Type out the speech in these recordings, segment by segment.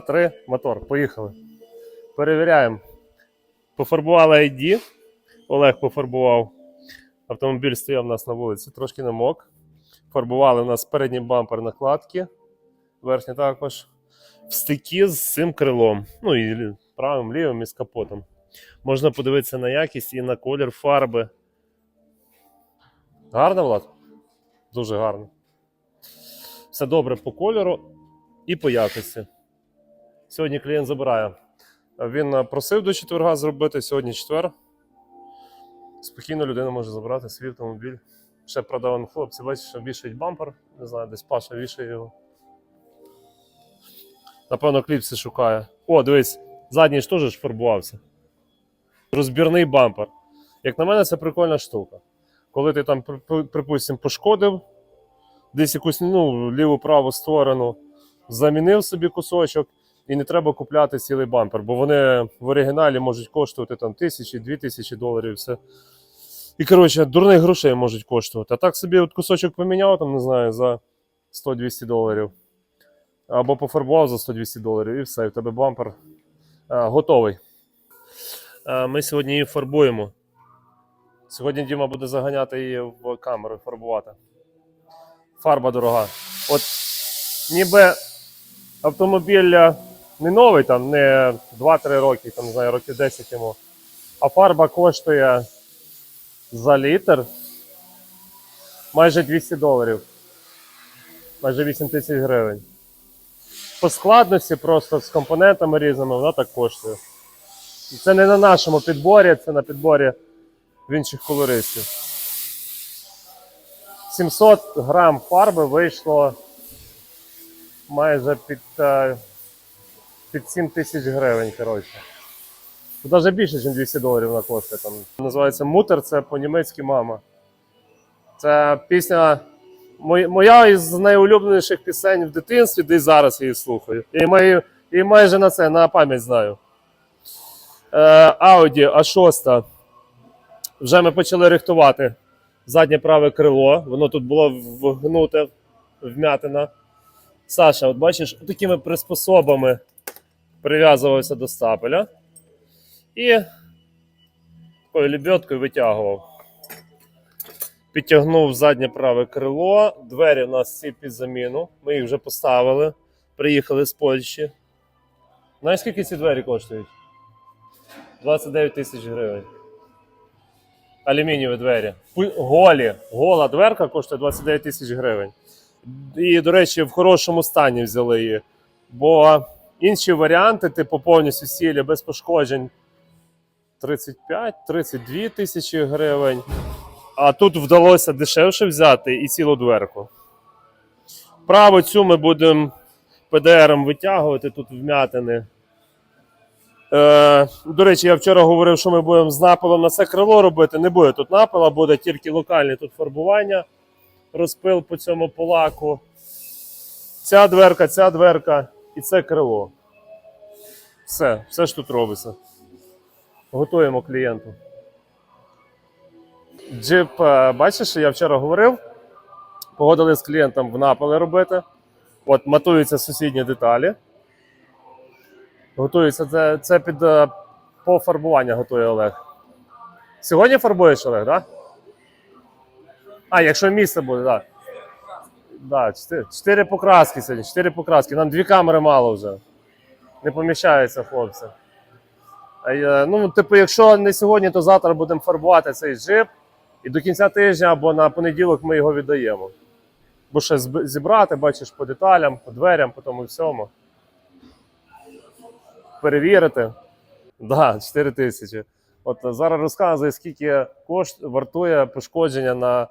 Три, мотор. Поїхали. Перевіряємо. Пофарбували ID. Олег пофарбував. Автомобіль стояв у нас на вулиці, трошки намок. Фарбували у нас передній бампер накладки. Верхній також. В стикі з цим крилом. Ну і правим, лівим і з капотом. Можна подивитися на якість і на колір фарби. Гарно, Влад? Дуже гарно. Все добре по кольору і по якості. Сьогодні клієнт забирає. Він е, просив до четверга зробити, сьогодні четвер. Спокійно людина може забрати свій автомобіль. Ще продаван хлопці, бачиш, що вішають бампер. Не знаю, десь Паша вішає його. Напевно, кліпси шукає. О, дивись, задній ж теж фарбувався. Розбірний бампер. Як на мене, це прикольна штука. Коли ти там, припустимо, пошкодив десь якусь ну, ліву праву сторону, замінив собі кусочок, і не треба купляти цілий бампер, бо вони в оригіналі можуть коштувати там тисячі, дві тисячі доларів. Все. І коротше, дурних грошей можуть коштувати. А так собі от кусочок поміняв, там, не знаю, за 100-200 доларів. Або пофарбував за 100-200 доларів, і все, і в тебе бампер а, готовий. А, ми сьогодні її фарбуємо. Сьогодні Діма буде заганяти її в камеру фарбувати. Фарба дорога. От ніби автомобіль е, не новий, там, не 2-3 роки, там, не знаю, років 10 йому. А фарба коштує за літр майже 200 доларів. Майже 8 тисяч гривень. По складності, просто з компонентами різними, вона так коштує. І це не на нашому підборі, це на підборі в інших колористів. 700 грам фарби вийшло майже під, е, під 7 тисяч гривень. Коротше. Навіть більше, ніж 200 доларів вона коштує. Там. Називається Мутер, це по-німецьки мама. Це пісня. Моя із найулюбленіших пісень в дитинстві, де й зараз її слухаю. І, маю, і майже на це, на пам'ять знаю. Е, Audi A6. Вже ми почали рихтувати заднє праве крило. Воно тут було вгнуте, вмятина. Саша, от бачиш, такими приспособами прив'язувався до стапеля і такою лебедкою витягував. Підтягнув заднє праве крило. Двері у нас всі під заміну. Ми їх вже поставили. Приїхали з Польщі. Знаєш, скільки ці двері коштують? 29 тисяч гривень. Алюмінієві двері. Голі. Гола дверка коштує 29 тисяч гривень. І, до речі, в хорошому стані взяли її. Бо інші варіанти, типу повністю сілі без пошкоджень 35-32 тисячі гривень. А тут вдалося дешевше взяти і цілу дверку. Праву цю ми будемо ПДРом витягувати, тут вмятини. Е, до речі, я вчора говорив, що ми будемо з напилом на це крило робити. Не буде тут напила, буде тільки локальне тут фарбування, розпил по цьому полаку. Ця дверка, ця дверка і це крило. Все, все ж тут робиться. Готуємо клієнту. Джип, е, бачиш, я вчора говорив. Погодили з клієнтом в напали робити. От матуються сусідні деталі. Готується це, це під е, пофарбування готує Олег. Сьогодні фарбуєш Олег, так? Да? А, якщо місце буде, так. Да. Да, чотири, чотири покраски сьогодні, чотири покраски. Нам дві камери мало вже. Не поміщаються хлопці. Ну, типу, якщо не сьогодні, то завтра будемо фарбувати цей джип. І до кінця тижня або на понеділок ми його віддаємо. Бо ще зібрати, бачиш, по деталям, по дверям, по тому всьому. Перевірити. Да, 4 тисячі. От зараз розказую, скільки кошт вартує пошкодження на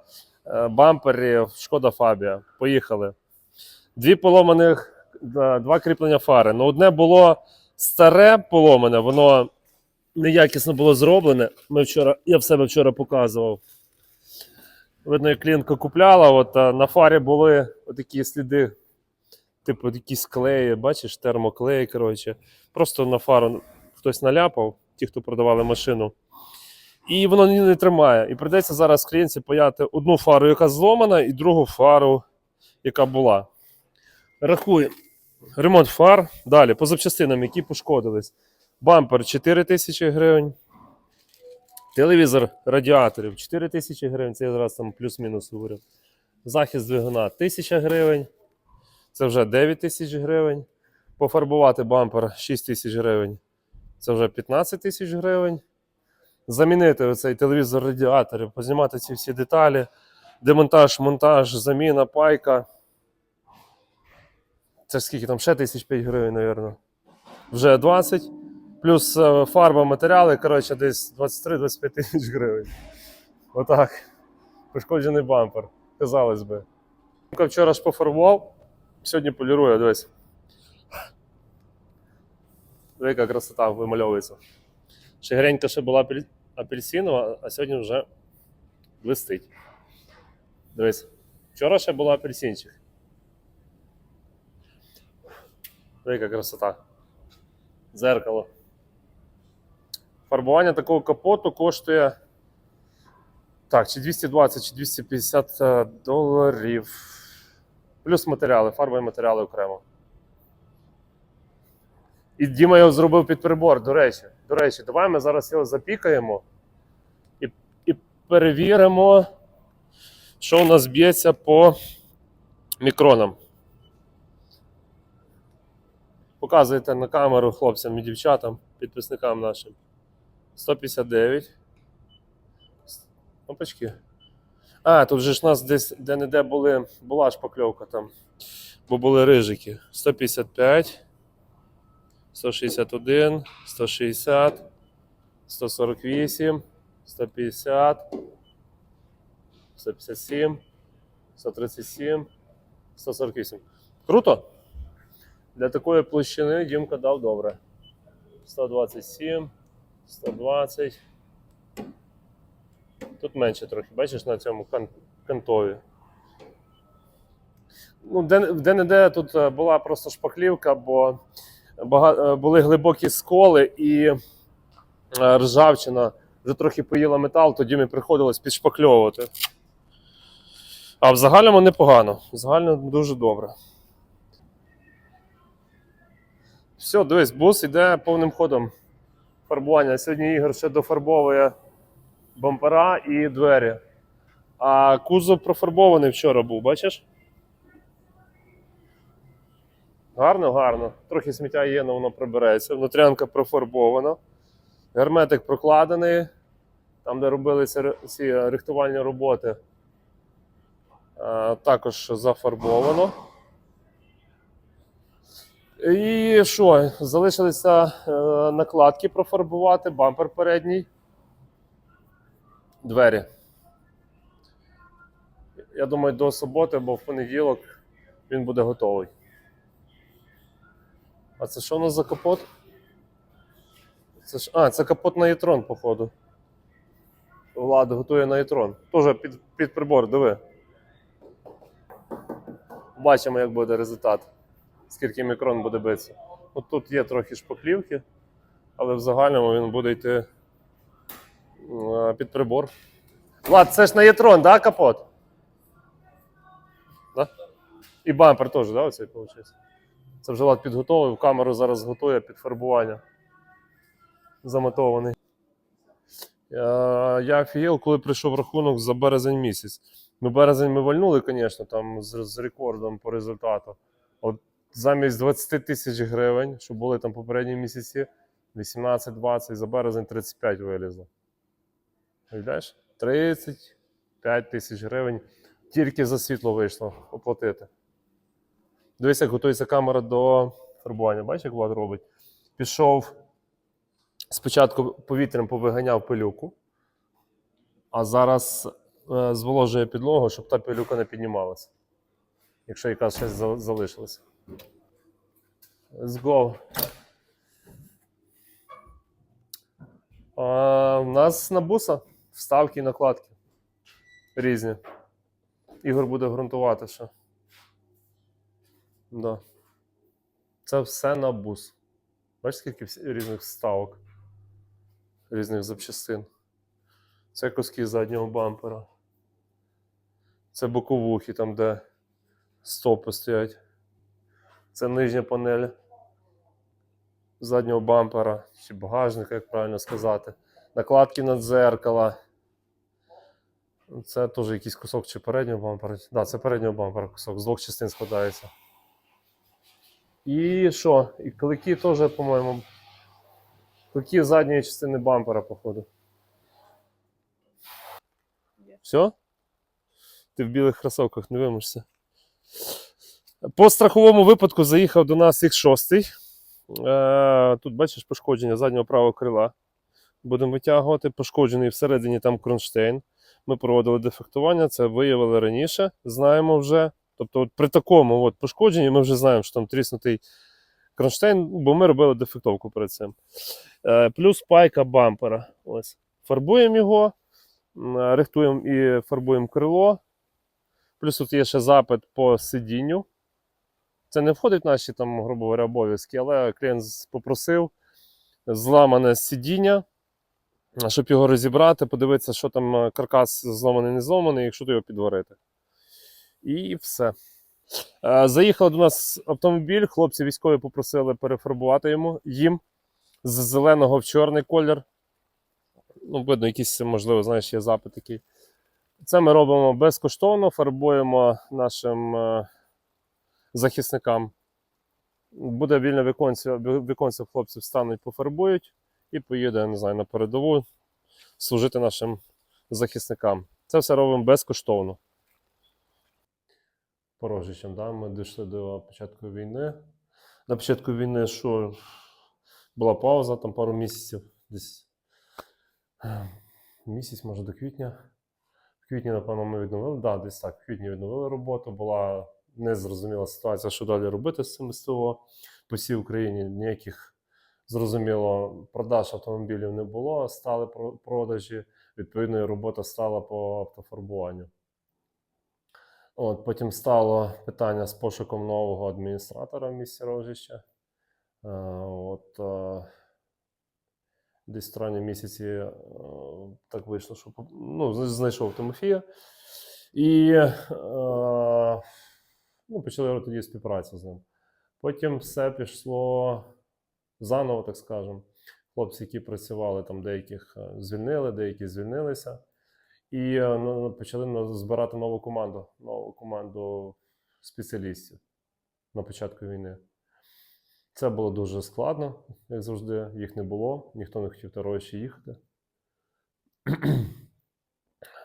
бампері Шкода Фабія. Поїхали. Дві поломаних, два кріплення фари. Ну, одне було старе поломане, воно неякісно було зроблене. Ми вчора, я в себе вчора показував. Видно, як клієнтка купляла, от а, на фарі були такі сліди, типу якісь клеї, бачиш, термоклей, коротше. Просто на фару хтось наляпав, ті, хто продавали машину. І воно не тримає. І прийдеться зараз клієнтці паяти одну фару, яка зломана, і другу фару, яка була. Рахуємо. Ремонт фар. Далі, по запчастинам, які пошкодились. Бампер 4 тисячі гривень. Телевізор радіаторів 4 тисячі гривень. Це я зараз там плюс-мінус говорю. Захист двигуна 1000 гривень. Це вже 9 тисяч гривень. Пофарбувати бампер 6 тисяч гривень. Це вже 15 тисяч гривень. Замінити оцей телевізор радіаторів, познімати ці всі деталі. Демонтаж, монтаж, заміна, пайка. Це скільки там ще тисяч 5 гривень, мабуть. Вже 20. Плюс е, фарба, матеріали, коротше, десь 23-25 тисяч гривень. Отак. Пошкоджений бампер. Казалось би. Вчора ж пофарбував, сьогодні полірує, дивись. Диви, яка красота вимальовується. Шигренька ще була апельсинова, а сьогодні вже блистить. Дивись. Вчора ще була апельсинчик. Диви, яка красота. Дзеркало. Фарбування такого капоту коштує. Так, чи 220, чи 250 е, доларів. Плюс матеріали, фарба і матеріали окремо. І Діма його зробив під прибор, до речі. До речі, давай ми зараз його запікаємо і, і перевіримо, що у нас б'ється по мікронам. Показуйте на камеру хлопцям і дівчатам, підписникам нашим. 159. Опачки. А, тут же ж у нас десь де-не-де були, була шпакльовка там, бо були рижики. 155, 161, 160, 148, 150, 157, 137, 148. Круто? Для такої площини Дімка дав добре. 127, 120. Тут менше трохи, бачиш, на цьому кантові. Ну, де- де-не-де тут е, була просто шпаклівка, бо були глибокі сколи і е, ржавчина вже трохи поїла метал, тоді мені приходилось підшпакльовувати. А в загальному непогано. В загальному дуже добре. Все, дивись, бус йде повним ходом фарбування. Сьогодні Ігор ще дофарбовує бампера і двері. А кузов профарбований вчора був, бачиш? Гарно, гарно. Трохи сміття є, але воно прибереться. Внутрянка профарбована. Герметик прокладений. Там, де робилися ці рихтувальні роботи, також зафарбовано. І що? Залишилися е, накладки профарбувати, бампер передній, двері. Я думаю, до суботи або в понеділок він буде готовий. А це що у нас за капот? Це ж, а, це капот на Єтрон, походу. Влад готує на Єтрон. Тоже під, під прибор, диви. Бачимо, як буде результат. Скільки мікрон буде битися. От тут є трохи шпаклівки, але в загальному він буде йти е, під прибор. Влад, це ж на Єтрон, да, капот? Да? І бампер теж, да, оцей виходить? Це вже Влад підготовив, камеру зараз готує під фарбування. Замотований. Я, офігел, коли прийшов рахунок за березень місяць. Ну, березень ми вальнули, звісно, там з, з рекордом по результату. От замість 20 тисяч гривень, що були там попередні місяці, 18-20, за березень 35 вилізло. Уявляєш? 35 тисяч гривень тільки за світло вийшло оплатити. Дивись, як готується камера до фарбування. Бачиш, як Влад робить? Пішов спочатку повітрям повиганяв пилюку, а зараз е, зволожує підлогу, щоб та пилюка не піднімалася. Якщо якась щось за- залишилося. Let's go. А, у нас на буса вставки і накладки різні. Ігор буде ґрунтувати ще. Да. Це все на бус. Бачиш, скільки різних вставок, різних запчастин. Це куски заднього бампера. Це боковухи, там, де стопи стоять. Це нижня панель заднього бампера, чи багажника, як правильно сказати. Накладки на дзеркала. Це теж якийсь кусок чи переднього бампера. Так, да, це переднього бампера кусок, з двох частин складається. І що? І клики теж, по-моєму. Клики задньої частини бампера, походу. Все? Ти в білих кросовках не вимишся. По страховому випадку заїхав до нас X6. Е, Тут бачиш пошкодження заднього правого крила. Будемо витягувати. Пошкоджений всередині там кронштейн. Ми проводили дефектування, це виявили раніше, знаємо вже. Тобто, от при такому от пошкодженні ми вже знаємо, що там тріснутий кронштейн, бо ми робили дефектовку перед цим. Е, Плюс пайка бампера. Ось. Фарбуємо його, рихтуємо і фарбуємо крило. Плюс тут є ще запит по сидінню. Це не входить в наші, там, грубо говоря, обов'язки, але клієнт попросив зламане сидіння, щоб його розібрати, подивитися, що там е, каркас зламаний, не зламаний, якщо то його підварити. І все. Е, Заїхав до нас автомобіль, хлопці військові попросили перефарбувати йому їм з зеленого в чорний колір. Ну, видно, якийсь, можливо, знаєш, є запит такий. Це ми робимо безкоштовно, фарбуємо нашим е, захисникам. Буде вільне віконце, віконце хлопці встануть, пофарбують і поїде, не знаю, на передову служити нашим захисникам. Це все робимо безкоштовно. Порожичем, да? ми дійшли до початку війни. На початку війни, що була пауза, там пару місяців, десь місяць, може, до квітня. В квітні, напевно, ми відновили. Да, десь так, в квітні відновили роботу. Була незрозуміла ситуація, що далі робити з цим СТО. По всій Україні ніяких зрозуміло продаж автомобілів не було, стали продажі. Відповідно, робота стала по автофарбуванню. От, потім стало питання з пошуком нового адміністратора в місті Рожище. Е, От, е, десь в травні місяці е, так вийшло, що ну, знайшов Тимофія. І ну, почали тоді співпрацю з ним. Потім все пішло заново, так скажемо. Хлопці, які працювали там, деяких звільнили, деякі звільнилися. І е, ну, почали збирати нову команду, нову команду спеціалістів на початку війни. Це було дуже складно, як завжди. Їх не було, ніхто не хотів Таровичі їхати.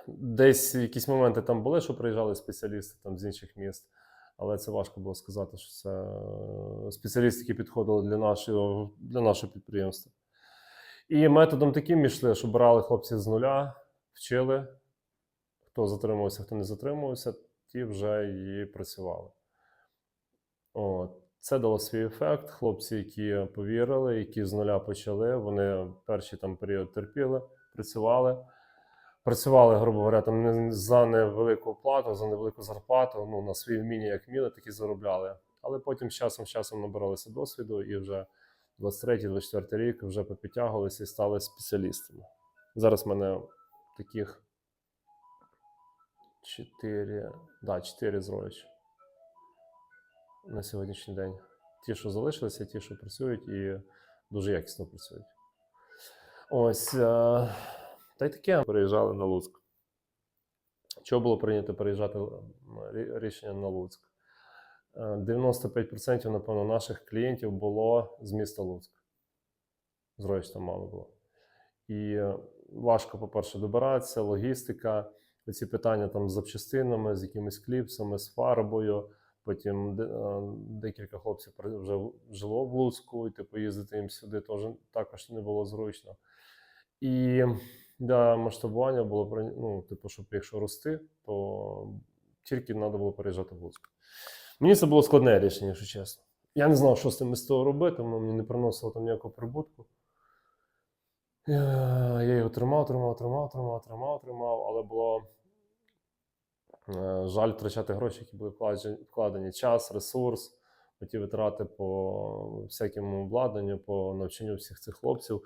Десь якісь моменти там були, що приїжджали спеціалісти там, з інших міст, але це важко було сказати, що це е, спеціалісти, які підходили для нашого, для нашого підприємства. І методом таким йшли, що брали хлопців з нуля, вчили. Хто затримувався, хто не затримувався, ті вже і працювали. От. Це дало свій ефект. Хлопці, які повірили, які з нуля почали, вони перший там період терпіли, працювали. Працювали, грубо говоря, там за невелику плату, за невелику зарплату. Ну, на свої вміння, як вміли, такі заробляли. Але потім з часом з часом набиралися досвіду і вже 23-24 рік вже попідтягувалися і стали спеціалістами. Зараз в мене таких чотири, да, чотири зройч на сьогоднішній день. Ті, що залишилися, ті, що працюють і дуже якісно працюють. Ось. Е- та й таке переїжджали на Луцьк. Чого було прийнято переїжджати рішення на Луцьк? Е, 95% напевно, наших клієнтів було з міста Луцьк. Зроїч там мало було. І е, важко, по-перше, добиратися, логістика, ці питання там з запчастинами, з якимись кліпсами, з фарбою. Потім е, декілька хлопців вже жило в Луцьку, і типу їздити їм сюди теж також не було зручно. І для масштабування було ну, типу, щоб якщо рости, то тільки треба було переїжджати в Луцьк. Мені це було складне рішення, якщо чесно. Я не знав, що з цим СТО робити, воно мені не приносило там ніякого прибутку. Я, я його тримав, тримав, тримав, тримав, тримав, тримав, але було е, жаль втрачати гроші, які були вкладені, час, ресурс, ті витрати по всякому обладнанню, по навчанню всіх цих хлопців.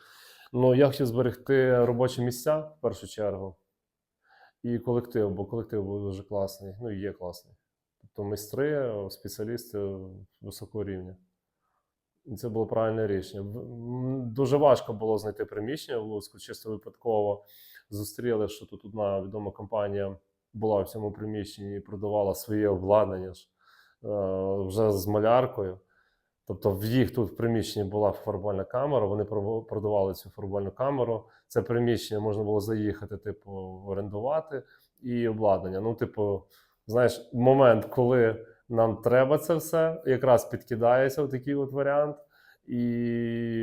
Ну, я хотів зберегти робочі місця в першу чергу і колектив, бо колектив був дуже класний, ну і є класний. Тобто майстри, спеціалісти високого рівня. Це було правильне рішення. Дуже важко було знайти приміщення в Луцьку, чисто випадково зустріли, що тут одна відома компанія була в цьому приміщенні і продавала своє обладнання ж, е, вже з маляркою. Тобто в їх тут в приміщенні була фарбувальна камера, вони продавали цю фарбувальну камеру. Це приміщення можна було заїхати, типу, орендувати і обладнання. Ну, типу, знаєш, момент, коли нам треба це все, якраз підкидається в такий от варіант. І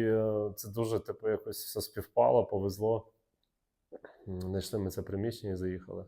е, це дуже, типу, якось все співпало, повезло. Знайшли ми це приміщення і заїхали.